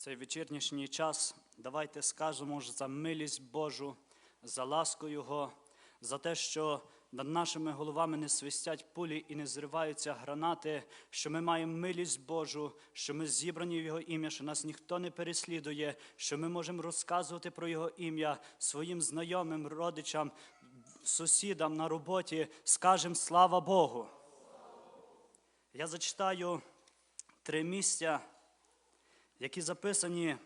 цей вечірнішній час давайте скажемо ж за милість Божу, за ласку Його, за те, що над нашими головами не свистять пулі і не зриваються гранати, що ми маємо милість Божу, що ми зібрані в Його ім'я, що нас ніхто не переслідує, що ми можемо розказувати про Його ім'я своїм знайомим, родичам, сусідам на роботі. Скажемо слава Богу. Я зачитаю три місця, які записані.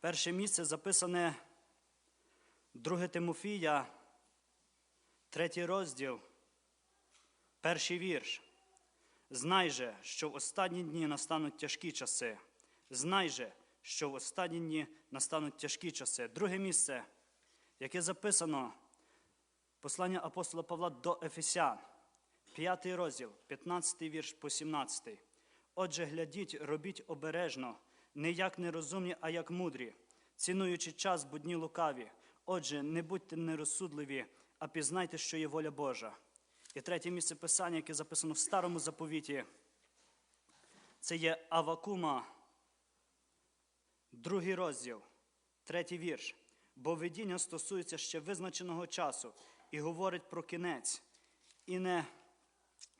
Перше місце записане 2 Тимофія, третій розділ, перший вірш. Знай же, що в останні дні настануть тяжкі часи. Знай же, що в останні дні настануть тяжкі часи. Друге місце, яке записано, послання апостола Павла до Ефесян, п'ятий розділ, 15 вірш по 17. Отже, глядіть, робіть обережно, не як нерозумні, а як мудрі, цінуючи час, будні лукаві. Отже, не будьте нерозсудливі, а пізнайте, що є воля Божа. І третє місце писання, яке записано в старому заповіті, це є Авакума, другий розділ, третій вірш. Бо видіння стосується ще визначеного часу і говорить про кінець, і не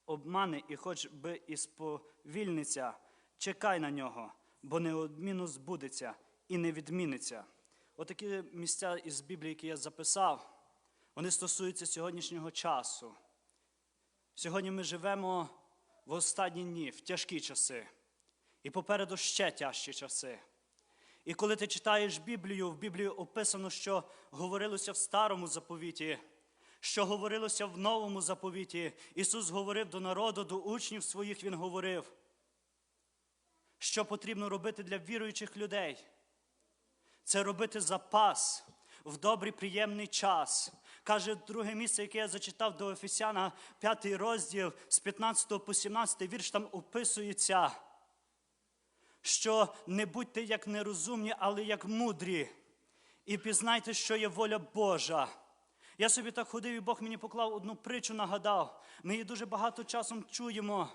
обмане, і хоч би і сповільниться, чекай на нього, бо неодмінно збудеться і не відміниться. Отакі місця із Біблії, які я записав, вони стосуються сьогоднішнього часу. Сьогодні ми живемо в останні дні, в тяжкі часи, і попереду ще тяжчі часи. І коли ти читаєш Біблію, в Біблії описано, що говорилося в старому заповіті, що говорилося в новому заповіті. Ісус говорив до народу, до учнів своїх Він говорив, що потрібно робити для віруючих людей. Це робити запас в добрий приємний час. Каже друге місце, яке я зачитав до Ефесяна, п'ятий розділ з 15 по 17 вірш там описується, що не будьте як нерозумні, але як мудрі. І пізнайте, що є воля Божа. Я собі так ходив, і Бог мені поклав одну притчу, нагадав. Ми її дуже багато часом чуємо.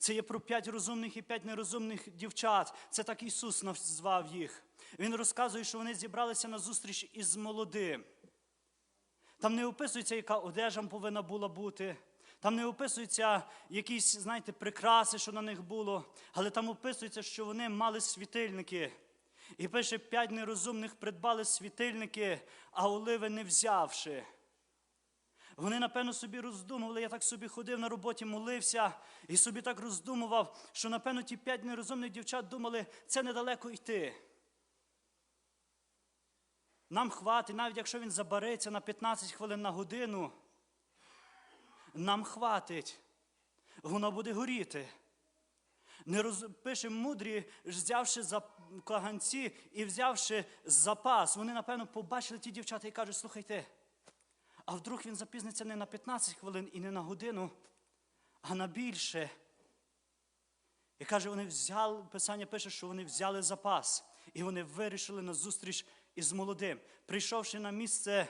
Це є про п'ять розумних і п'ять нерозумних дівчат. Це так Ісус назвав їх. Він розказує, що вони зібралися на зустріч із молодим. Там не описується, яка одежа повинна була бути. Там не описується якісь, знаєте, прикраси, що на них було, але там описується, що вони мали світильники. І пише, п'ять нерозумних придбали світильники, а оливи не взявши. Вони, напевно, собі роздумували, я так собі ходив на роботі, молився і собі так роздумував, що, напевно, ті п'ять нерозумних дівчат думали, це недалеко йти. Нам хватить, навіть якщо він забереться на 15 хвилин на годину, нам хватить. Воно буде горіти. Не роз... Пише мудрі, взявши за каганці і взявши запас. Вони, напевно, побачили ті дівчата і кажуть, слухайте, а вдруг він запізниться не на 15 хвилин і не на годину, а на більше. І каже, вони взяли, Писання пише, що вони взяли запас. І вони вирішили на зустріч із молодим. Прийшовши на місце,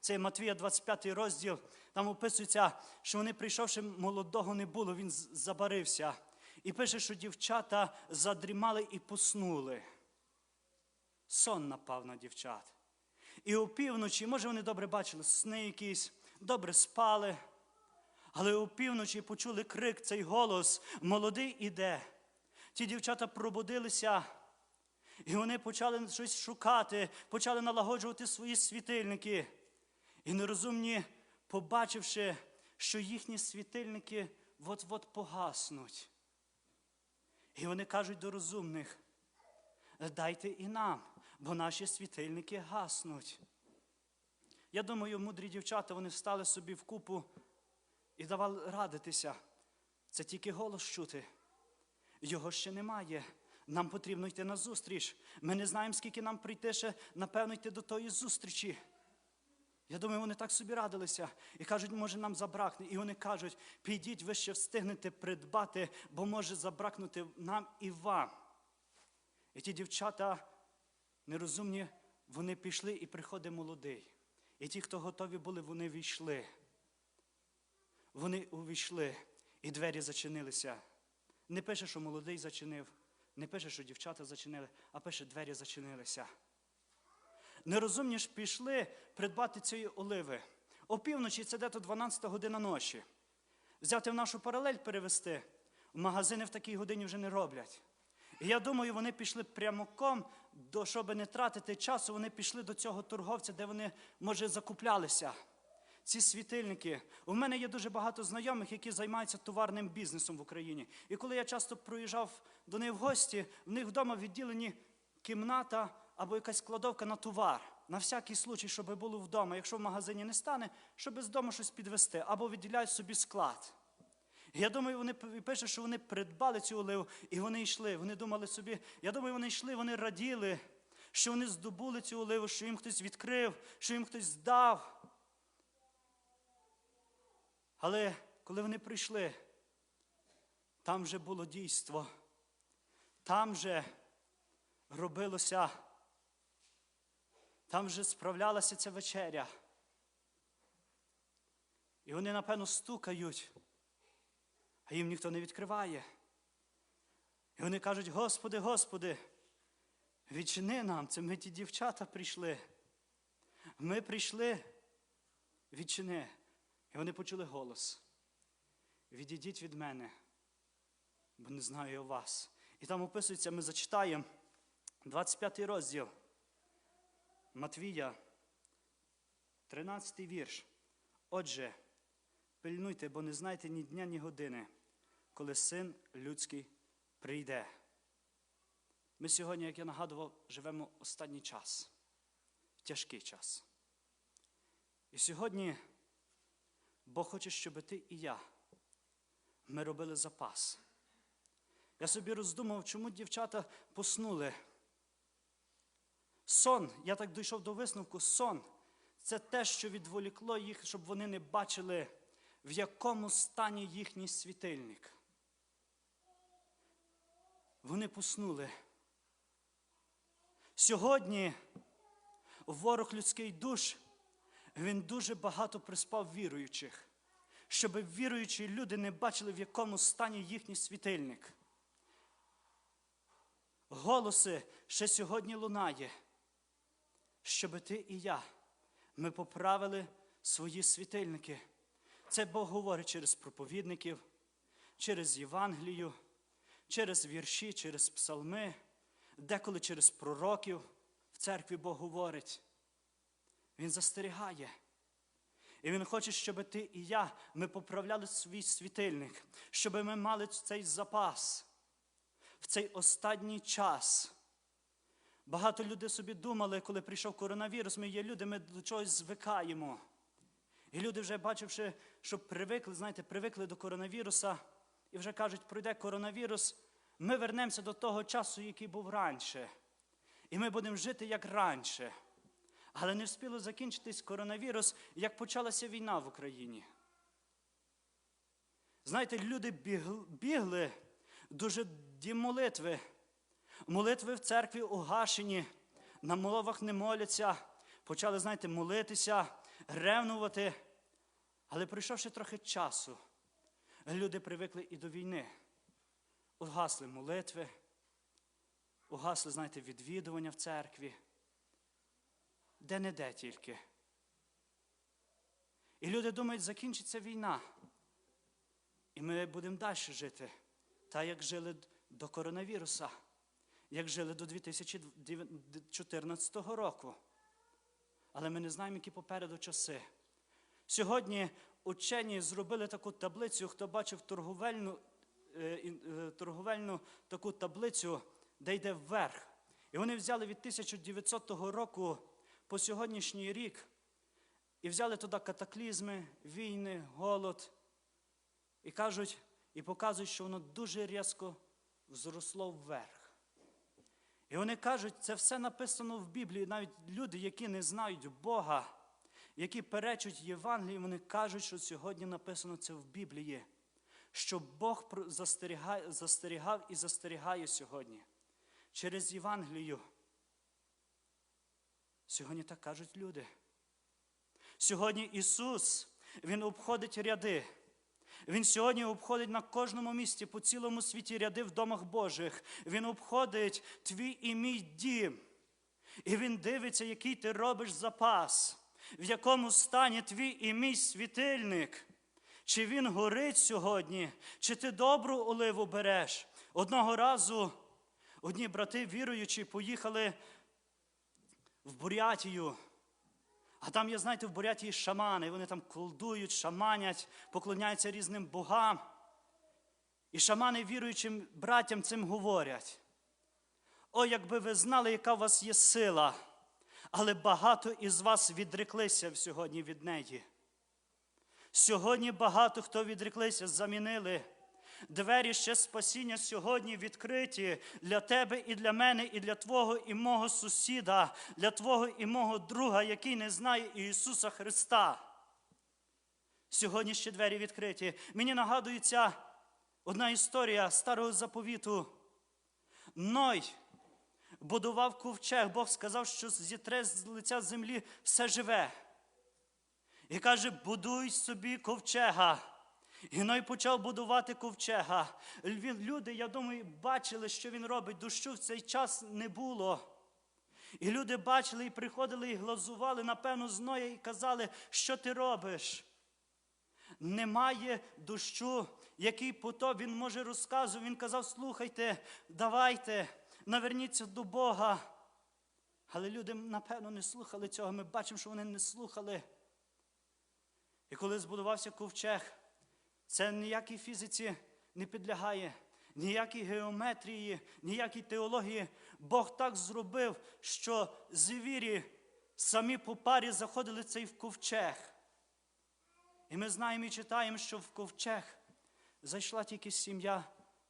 це Матвія 25 розділ, там описується, що вони, прийшовши, молодого не було, він забарився. І пише, що дівчата задрімали і поснули. Сон напав на дівчат. І опівночі, може, вони добре бачили сни якісь, добре спали, але опівночі почули крик, цей голос, молодий іде. Ті дівчата пробудилися, і вони почали щось шукати, почали налагоджувати свої світильники. І нерозумні, побачивши, що їхні світильники от-от погаснуть. І вони кажуть до розумних, дайте і нам, бо наші світильники гаснуть. Я думаю, мудрі дівчата вони встали собі в купу і давали радитися. Це тільки голос чути. Його ще немає. Нам потрібно йти на зустріч. Ми не знаємо, скільки нам прийти ще, напевно, йти до тої зустрічі. Я думаю, вони так собі радилися і кажуть, може, нам забракне. І вони кажуть, підіть, ви ще встигнете придбати, бо може забракнути нам і вам. І ті дівчата нерозумні, вони пішли і приходить молодий. І ті, хто готові були, вони війшли. Вони увійшли, і двері зачинилися. Не пише, що молодий зачинив, Не пише, що дівчата зачинили, а пише, двері зачинилися. Нерозумні ж пішли придбати цієї оливи. Опівночі це дето 12 година ночі. Взяти в нашу паралель перевести, в магазини в такій годині вже не роблять. І я думаю, вони пішли прямоком, до, щоб не тратити часу, вони пішли до цього торговця, де вони, може, закуплялися. Ці світильники. У мене є дуже багато знайомих, які займаються товарним бізнесом в Україні. І коли я часто проїжджав до них в гості, в них вдома відділені кімната або якась кладовка на товар. На всякий случай, щоб було вдома. Якщо в магазині не стане, щоб з дому щось підвести, або відділяють собі склад. Я думаю, вони пише, що вони придбали цю оливу, і вони йшли. Вони думали собі, я думаю, вони йшли, вони раділи, що вони здобули цю оливу, що їм хтось відкрив, що їм хтось здав. Але коли вони прийшли, там вже було дійство, там вже робилося, там вже справлялася ця вечеря. І вони, напевно, стукають, а їм ніхто не відкриває. І вони кажуть: Господи, Господи, відчини нам, це ми ті дівчата прийшли. Ми прийшли, відчини. І вони почули голос. Відійдіть від мене, бо не знаю вас. І там описується, ми зачитаємо 25 розділ Матвія, 13 вірш. Отже, пильнуйте, бо не знаєте ні дня, ні години, коли син людський прийде. Ми сьогодні, як я нагадував, живемо останній час, тяжкий час. І сьогодні Бог хоче, щоб ти і я ми робили запас. Я собі роздумав, чому дівчата поснули. Сон, я так дійшов до висновку, сон це те, що відволікло їх, щоб вони не бачили, в якому стані їхній світильник. Вони поснули. Сьогодні ворог людський душ, він дуже багато приспав віруючих, щоб віруючі люди не бачили, в якому стані їхній світильник. Голоси ще сьогодні лунає, щоб ти і я ми поправили свої світильники. Це Бог говорить через проповідників, через Євангелію, через вірші, через псалми, деколи через пророків. В церкві Бог говорить. Він застерігає. І Він хоче, щоб ти і я ми поправляли свій світильник, щоб ми мали цей запас в цей останній час. Багато людей собі думали, коли прийшов коронавірус, ми є люди, ми до чогось звикаємо. І люди, вже бачивши, що привикли, знаєте, привикли до коронавіруса, і вже кажуть, пройде коронавірус, ми вернемося до того часу, який був раніше. І ми будемо жити як раніше. Але не встигло закінчитись коронавірус, як почалася війна в Україні. Знаєте, люди бігли, дуже ді молитви. Молитви в церкві угашені, на мовах не моляться, почали, знаєте, молитися, ревнувати. Але пройшовши трохи часу, люди привикли і до війни. Угасли молитви, угасли, знаєте, відвідування в церкві. Де не де тільки. І люди думають, закінчиться війна. І ми будемо далі жити, так як жили до коронавіруса, як жили до 2014 року. Але ми не знаємо, які попереду часи. Сьогодні учені зробили таку таблицю, хто бачив торговельну, е, е, торговельну таку таблицю, де йде вверх. І вони взяли від 1900 року по сьогоднішній рік і взяли туди катаклізми, війни, голод. І кажуть, і показують, що воно дуже різко зросло вверх. І вони кажуть, це все написано в Біблії. Навіть люди, які не знають Бога, які перечуть Євангелії, вони кажуть, що сьогодні написано це в Біблії, що Бог застерігав і застерігає сьогодні через Євангелію. Сьогодні так кажуть люди. Сьогодні Ісус, Він обходить ряди. Він сьогодні обходить на кожному місці по цілому світі ряди в домах Божих. Він обходить твій і мій дім. І він дивиться, який ти робиш запас, в якому стані твій і мій світильник. Чи він горить сьогодні, чи ти добру оливу береш? Одного разу одні брати віруючі поїхали в Бурятію. А там, є, знаєте, в Бурятії шамани, вони там колдують, шаманять, поклоняються різним богам. І шамани віруючим братям цим говорять. О, якби ви знали, яка у вас є сила, але багато із вас відреклися сьогодні від неї. Сьогодні багато хто відреклися, замінили. Двері ще спасіння сьогодні відкриті для тебе і для мене, і для твого і мого сусіда, для твого і мого друга, який не знає Ісуса Христа. Сьогодні ще двері відкриті. Мені нагадується одна історія старого заповіту. Ной будував ковчег, Бог сказав, що зітре з лиця землі все живе. І каже, будуй собі ковчега. І Ной почав будувати ковчега. Люди, я думаю, бачили, що він робить. Дощу в цей час не було. І люди бачили і приходили і глазували, напевно, з Ноя і казали, що ти робиш. Немає дощу, який потоп він може розказувати. Він казав, слухайте, давайте, наверніться до Бога. Але люди, напевно, не слухали цього. Ми бачимо, що вони не слухали. І коли збудувався ковчег, це ніякій фізиці не підлягає, ніякій геометрії, ніякій теології. Бог так зробив, що звірі самі по парі заходили цей в ковчег. І ми знаємо і читаємо, що в ковчег зайшла тільки сім'я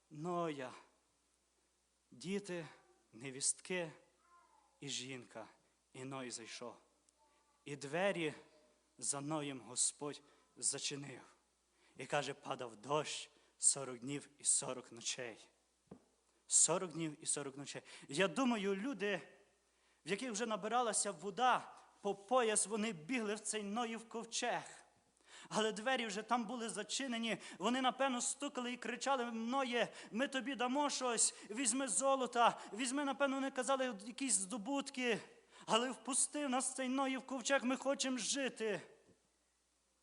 Ноя, діти, невістки і жінка. І Ной зайшов. І двері за Ноєм Господь зачинив. І каже, падав дощ 40 днів і 40 ночей. 40 днів і 40 ночей. Я думаю, люди, в яких вже набиралася вода, по пояс вони бігли в цей Ноїв ковчег. Але двері вже там були зачинені. Вони, напевно, стукали і кричали: Ноє, ми тобі дамо щось, візьми золота, візьми, напевно, вони казали якісь здобутки. Але впустив нас цей Ноїв ковчег, ми хочемо жити.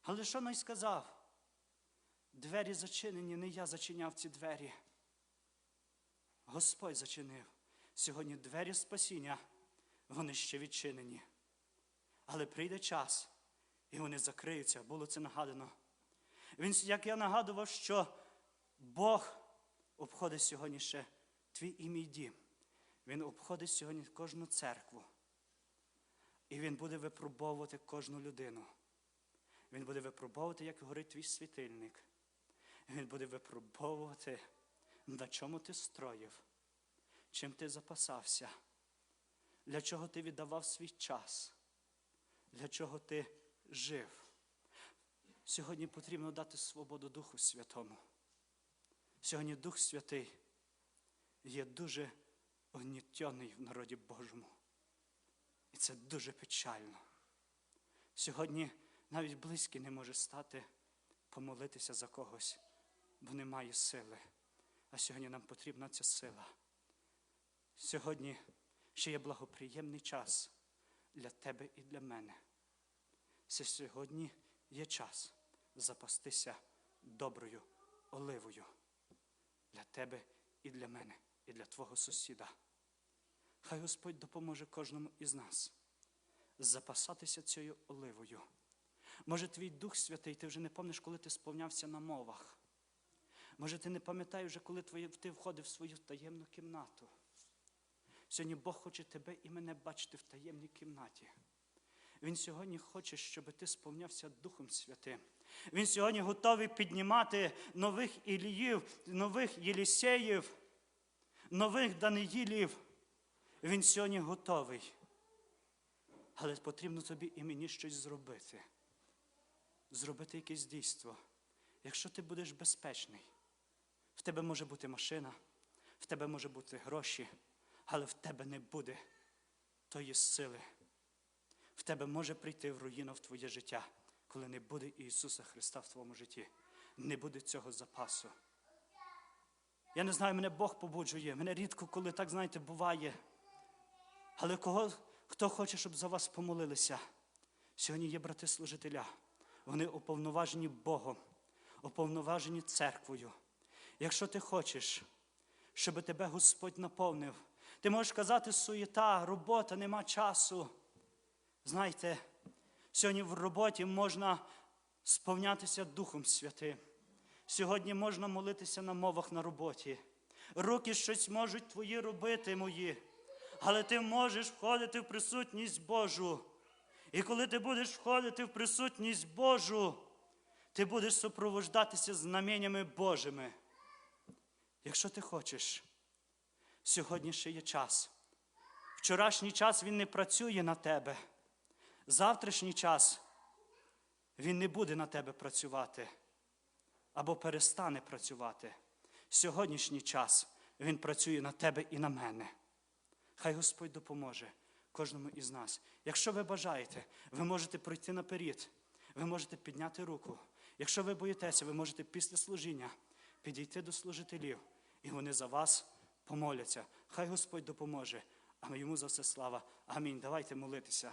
Але що Ной сказав? Двері зачинені, не я зачиняв ці двері. Господь зачинив. Сьогодні двері спасіння, вони ще відчинені. Але прийде час, і вони закриються. Було це нагадано. Він, як я нагадував, що Бог обходить сьогодні ще твій і мій дім. Він обходить сьогодні кожну церкву. І він буде випробовувати кожну людину. Він буде випробовувати, як горить твій світильник. Він буде випробовувати, на чому ти строїв, чим ти запасався, для чого ти віддавав свій час, для чого ти жив. Сьогодні потрібно дати свободу Духу Святому. Сьогодні Дух Святий є дуже огнітьоний в народі Божому. І це дуже печально. Сьогодні навіть близький не може стати, помолитися за когось, бо немає сили. А сьогодні нам потрібна ця сила. Сьогодні ще є благоприємний час для тебе і для мене. Це сьогодні є час запастися доброю оливою для тебе і для мене, і для твого сусіда. Хай Господь допоможе кожному із нас запасатися цією оливою. Може, твій Дух Святий, ти вже не пам'ятаєш, коли ти сповнявся на мовах. Може, ти не пам'ятаєш вже, коли ти входив в свою таємну кімнату. Сьогодні Бог хоче тебе і мене бачити в таємній кімнаті. Він сьогодні хоче, щоб ти сповнявся Духом Святим. Він сьогодні готовий піднімати нових Іліїв, нових Єлісеїв, нових Даниїлів. Він сьогодні готовий. Але потрібно тобі і мені щось зробити. Зробити якесь дійство. Якщо ти будеш безпечний, в тебе може бути машина, в тебе може бути гроші, але в тебе не буде тої сили. В тебе може прийти в руїну в твоє життя, коли не буде Ісуса Христа в твоєму житті. не буде цього запасу. Я не знаю, мене Бог побуджує. Мене рідко, коли так, знаєте, буває. Але кого, хто хоче, щоб за вас помолилися? Сьогодні є брати служителя. Вони уповноважені Богом, уповноважені церквою. Якщо ти хочеш, щоб тебе Господь наповнив, ти можеш казати суєта, робота, нема часу. Знаєте, сьогодні в роботі можна сповнятися Духом Святим. Сьогодні можна молитися на мовах на роботі. Руки щось можуть твої робити мої, але ти можеш входити в присутність Божу. І коли ти будеш входити в присутність Божу, ти будеш супровождатися знаменнями Божими. Якщо ти хочеш, сьогодні ще є час. Вчорашній час він не працює на тебе. Завтрашній час він не буде на тебе працювати або перестане працювати. Сьогоднішній час він працює на тебе і на мене. Хай Господь допоможе кожному із нас. Якщо ви бажаєте, ви можете пройти наперед, ви можете підняти руку. Якщо ви боїтеся, ви можете після служіння підійти до служителів, і вони за вас помоляться. Хай Господь допоможе. А йому за все слава. Амінь. Давайте молитися.